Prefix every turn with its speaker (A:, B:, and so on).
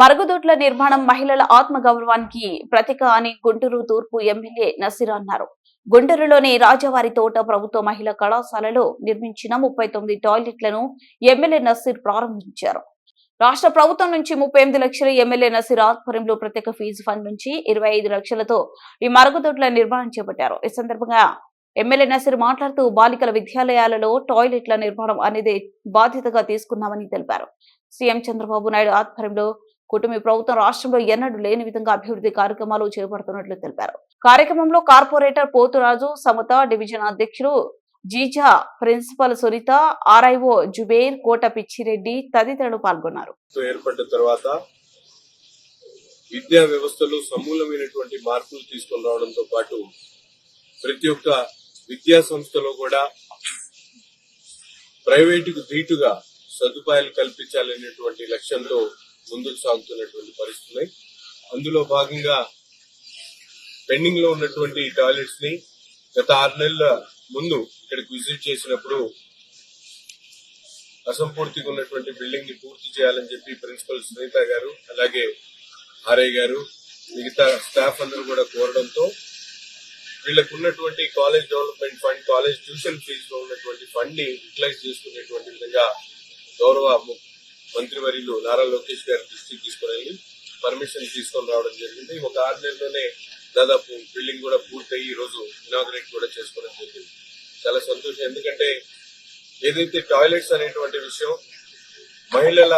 A: మరుగుదొడ్ల నిర్మాణం మహిళల ఆత్మగౌరవానికి ప్రతీక అని గుంటూరు తూర్పు ఎమ్మెల్యే నసీర్ అన్నారు. గుంటూరులోని రాజవారి తోట ప్రభుత్వ మహిళా కళాశాలలో నిర్మించిన ముప్పై తొమ్మిది టాయిలెట్లను ఎమ్మెల్యే నసీర్ ప్రారంభించారు. రాష్ట్ర ప్రభుత్వం నుంచి ముప్పై ఎనిమిది లక్షల ఎమ్మెల్యే నసీర్ ఆధ్వర్యంలో ప్రత్యేక ఫీజు ఫండ్ నుంచి ఇరవై ఐదు లక్షలతో ఈ మరుగుదొడ్ల నిర్మాణం చేపట్టారు. ఈ సందర్భంగా ఎమ్మెల్యే నసీర్ మాట్లాడుతూ బాలికల విద్యాలయాలలో టాయిలెట్ల నిర్మాణం అనేది బాధ్యతగా తీసుకున్నామని తెలిపారు. సీఎం చంద్రబాబు నాయుడు ఆధ్వర్యంలో కుటుంబ ప్రభుత్వం రాష్ట్రంలో ఎన్నడూ లేని విధంగా అభివృద్ధి కార్యక్రమాలు చేపడుతున్నట్లు తెలిపారు. కార్యక్రమంలో కార్పొరేటర్ పోతురాజు సమత డివిజన్ అధ్యక్షులు జీజా ప్రిన్సిపల్ సునీత ఆర్ఐఓ జుబేర్ కోట పిచ్చిరెడ్డి తదితరులు పాల్గొన్నారు.
B: ఏర్పడిన తర్వాత విద్యా వ్యవస్థలో సమూలమైనటువంటి మార్పులు తీసుకొని రావడంతో పాటు ప్రతి ఒక్క విద్యా సంస్థలో కూడా ప్రైవేటుకు ధీటుగా సదుపాయాలు కల్పించాలనేటువంటి లక్ష్యంతో ముందుకు సాగుతున్నటువంటి పరిస్థితులు. అందులో భాగంగా పెండింగ్లో ఉన్నటువంటి టాయిలెట్స్ని గత ఆరు నెలల ముందు ఇక్కడికి విజిట్ చేసినప్పుడు అసంపూర్తిగా ఉన్నటువంటి బిల్డింగ్ని పూర్తి చేయాలని చెప్పి ప్రిన్సిపల్ సునీత గారు అలాగే ఆర్ఐ గారు మిగతా స్టాఫ్ అందరూ కూడా కోరడంతో వీళ్ళకు ఉన్నటువంటి college development fund college tuition fees లో ఉన్నటువంటి ఫండ్ని యూటిలైజ్ చేసుకునేటువంటి విధంగా గౌరవ మంత్రివర్యులు నారా లోకేష్ గారి దృష్టికి తీసుకుని వెళ్ళి పర్మిషన్ తీసుకొని రావడం జరిగింది. ఒక ఆరు నెలలోనే దాదాపు బిల్డింగ్ కూడా పూర్తయి ఈ రోజు ఇనాగ్రేట్ కూడా చేసుకోవడం జరిగింది. చాలా సంతోషం. ఎందుకంటే ఏదైతే టాయిలెట్స్ అనేటువంటి విషయం మహిళల